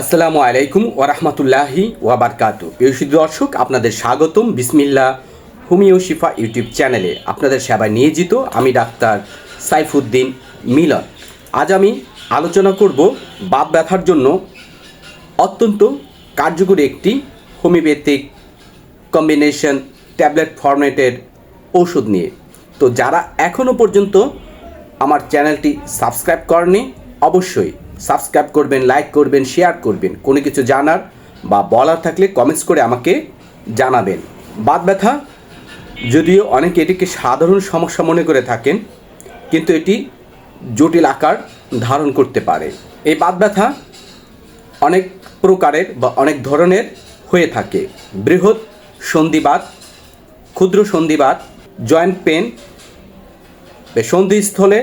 আসসালামু আলাইকুম ওরহমতুল্লাহি ওয়াবারকাত প্রিয় দর্শক, আপনাদের স্বাগতম বিসমিল্লা হোমিও শিফা ইউটিউব চ্যানেলে। আপনাদের সেবায় নিয়োজিত আমি ডাক্তার সাইফুদ্দিন মিলন। আজ আমি আলোচনা করব বাত ব্যথার জন্য অত্যন্ত কার্যকরী একটি হোমিওপ্যাথিক কম্বিনেশন ট্যাবলেট ফরম্যাটের ঔষধ নিয়ে। তো যারা এখনও পর্যন্ত আমার চ্যানেলটি সাবস্ক্রাইব করেনি অবশ্যই সাবস্ক্রাইব করবেন, লাইক করবেন, শেয়ার করবেন। কোনো কিছু জানার বা বলার থাকলে কমেন্টস করে আমাকে জানাবেন। বাত ব্যথা, যদিও অনেকে এটিকে সাধারণ সমস্যা মনে করে থাকেন, কিন্তু এটি জটিল আকার ধারণ করতে পারে। এই বাত ব্যথা অনেক প্রকারের বা অনেক ধরনের হয়ে থাকে। বৃহৎ সন্ধিবাত, ক্ষুদ্র সন্ধিবাত, জয়েন্ট পেন সন্ধিস্থলে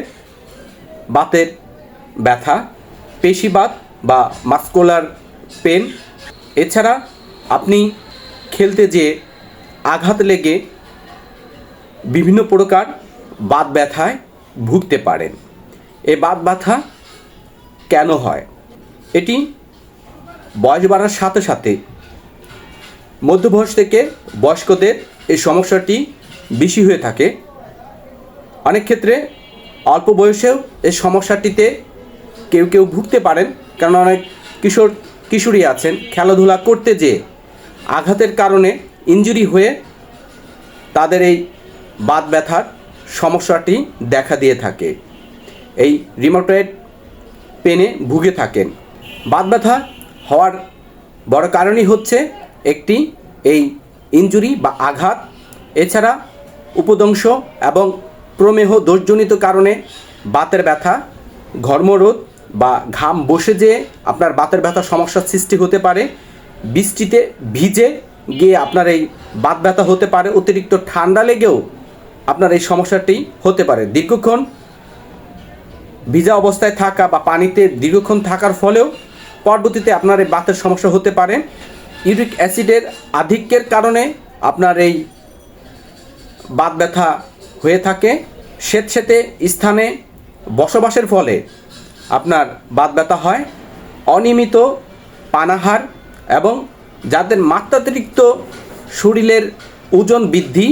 বাতের ব্যথা পেশিবাত বা মাস্কুলার পেন। এছাড়া আপনি খেলতে যেয়ে আঘাত লেগে বিভিন্ন প্রকার বাত ব্যথায় ভুগতে পারেন। এ বাত ব্যথা কেন হয়? এটি বয়স বাড়ার সাথে সাথে মধ্যবয়স থেকে বয়স্কদের এই সমস্যাটি বেশি হয়ে থাকে। অনেক ক্ষেত্রে অল্প বয়সেও এই সমস্যাটিতে কেউ কেউ ভুগতে পারেন, কারণ অনেক কিশোর, কিশোরী আছেন, খেলাধুলা করতে যেয়ে আঘাতের কারণে ইঞ্জুরি হয়ে তাদের এই বাত ব্যথার সমস্যাটি দেখা দিয়ে থাকে। এই রিমোটয়েড পেনে ভুগে থাকেন। বাত ব্যথা হওয়ার বড় কারণই হচ্ছে একটি এই ইঞ্জুরি বা আঘাত। এছাড়া উপদংশ এবং প্রমেহ দোষজনিত কারণে বাতের ব্যথা, ঘর্মরোধ বা ঘাম বসে যেয়ে আপনার বাতের ব্যথা সমস্যার সৃষ্টি হতে পারে, বৃষ্টিতে ভিজে গিয়ে আপনার এই বাত ব্যথা হতে পারে, অতিরিক্ত ঠান্ডা লেগেও আপনার এই সমস্যাটি হতে পারে। দীর্ঘক্ষণ ভিজা অবস্থায় থাকা বা পানিতে দীর্ঘক্ষণ থাকার ফলেও পরবর্তীতে আপনার এই বাতের সমস্যা হতে পারে। ইউরিক অ্যাসিডের আধিক্যের কারণে আপনার এই বাত ব্যথা হয়ে থাকে। স্বেতসেতে স্থানে বসবাসের ফলে আপনার বাত ব্যথা হয়, অনিয়মিত পানাহার এবং যাদের মাত্রাতিরিক্ত শরীরের ওজন বৃদ্ধি,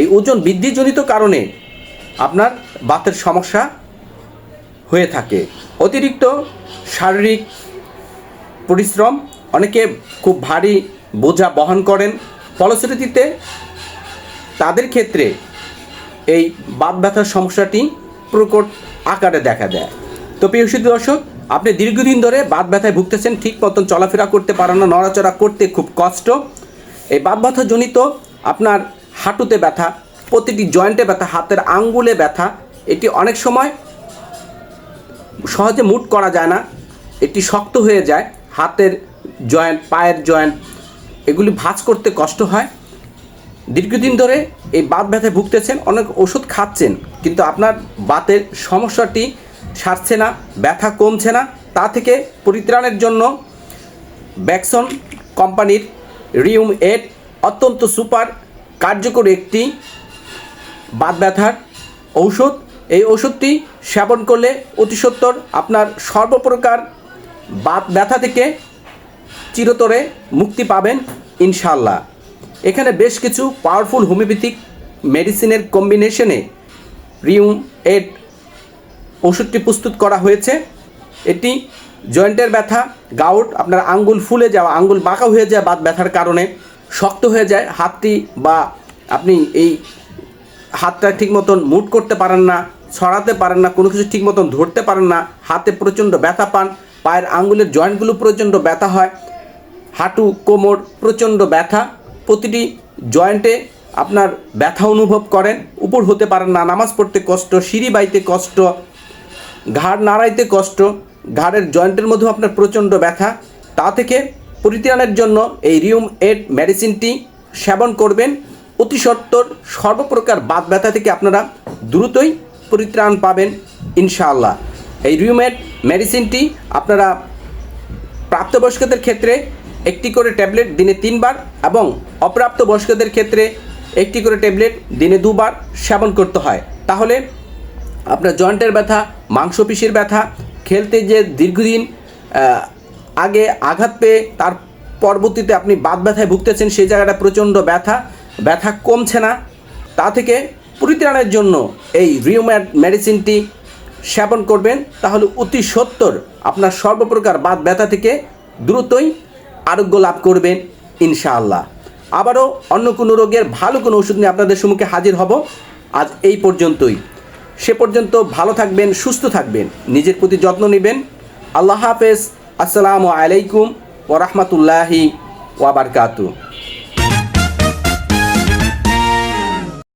এই ওজন বৃদ্ধিজনিত কারণে আপনার বাতের সমস্যা হয়ে থাকে। অতিরিক্ত শারীরিক পরিশ্রম, অনেকে খুব ভারী বোঝা বহন করেন, ফলশ্রুতিতে তাদের ক্ষেত্রে এই বাত ব্যথার সমস্যাটি প্রকট আকারে দেখা দেয়। তো প্রিয় সুধী দর্শক, আপনি দীর্ঘদিন ধরে বাত ব্যথায় ভুগতেছেন, ঠিক মতন চলাফেরা করতে পারেন না, নড়াচড়া করতে খুব কষ্ট। এই বাত ব্যথা জনিত আপনার হাঁটুতে ব্যথা, প্রতিটি জয়েন্টে ব্যথা, হাতের আঙ্গুলে ব্যথা, এটি অনেক সময় সহজে মুট করা যায় না, এটি শক্ত হয়ে যায়, হাতের জয়েন্ট, পায়ের জয়েন্ট, এগুলি ভাঁজ করতে কষ্ট হয়। দীর্ঘদিন ধরে এই বাত ব্যথায় ভুগতেছেন, অনেক ওষুধ খাচ্ছেন, কিন্তু আপনার বাতের সমস্যাটি সারছে না, ব্যথা কমছে না, তা থেকে পরিত্রাণের জন্য ব্যাকসন কোম্পানির রিউম এড অত্যন্ত সুপার, কার্যকর একটি বাত ব্যথার ঔষধ। এই ওষুধটি সেবন করলে অতি সত্বর আপনার সর্বপ্রকার বাত ব্যথা থেকে চিরতরে মুক্তি পাবেন ইনশাল্লাহ এখানে বেশ কিছু পাওয়ারফুল হোমিওপ্যাথিক মেডিসিনের কম্বিনেশনে রিউম এড ওষুধটি প্রস্তুত করা হয়েছে। এটি জয়েন্টের ব্যথা, গাউট, আপনার আঙ্গুল ফুলে যাওয়া, আঙ্গুল বাঁকা হয়ে যায় বাত ব্যথার কারণে শক্ত হয়ে যায়, হাতটি বা আপনি এই হাতটা ঠিক মতন মুট করতে পারেন না, ছড়াতে পারেন না, কোনো কিছু ঠিক মতন ধরতে পারেন না, হাতে প্রচণ্ড ব্যথা পান, পায়ের আঙ্গুলের জয়েন্টগুলো প্রচণ্ড ব্যথা হয়, হাঁটু, কোমর প্রচণ্ড ব্যথা, প্রতিটি জয়েন্টে আপনার ব্যথা অনুভব করেন, উপর হতে পারেন না, নামাজ পড়তে কষ্ট, সিঁড়ি বাইতে কষ্ট ঘাড় নাড়াইতে কষ্ট, ঘাড়ের জয়েন্টের মধ্যেও আপনার প্রচণ্ড ব্যথা, তা থেকে পরিত্রাণের জন্য এই রিউম এড মেডিসিনটি সেবন করবেন। অতি সত্বর সর্বপ্রকার বাত ব্যথা থেকে আপনারা দ্রুতই পরিত্রাণ পাবেন, ইনশাআল্লাহ। এই রিউমেড মেডিসিনটি আপনারা প্রাপ্তবয়স্কদের ক্ষেত্রে একটি করে ট্যাবলেট দিনে তিনবার এবং অপ্রাপ্তবয়স্কদের ক্ষেত্রে একটি করে ট্যাবলেট দিনে দুবার সেবন করতে হয়। তাহলে আপনার জয়েন্টের ব্যথা, মাংসপেশির ব্যথা, খেলতে যে দীর্ঘদিন আগে আঘাত পেয়ে তার পরবর্তীতে আপনি বাত ব্যথায় ভুগতেছেন, সেই জায়গাটা প্রচণ্ড ব্যথা। ব্যথা কমছে না। তা থেকে পরিত্রাণের জন্য এই রিউম্যাট মেডিসিনটি সেবন করবেন। তাহলে অতি সত্তর আপনার সর্বপ্রকার বাত ব্যথা থেকে দ্রুতই আরোগ্য লাভ করবেন ইনশাআল্লাহ। আবারও অন্য কোনো রোগের ভালো কোনো ওষুধ নিয়ে আপনাদের সম্মুখে হাজির হব। আজ এই পর্যন্তই। সে পর্যন্ত ভালো থাকবেন, সুস্থ থাকবেন। নিজের প্রতি যত্ন নেবেন। আল্লাহ হাফেজ। আসসালামু আলাইকুম ওরহমতুল্লাহি ওয়াবারকাতু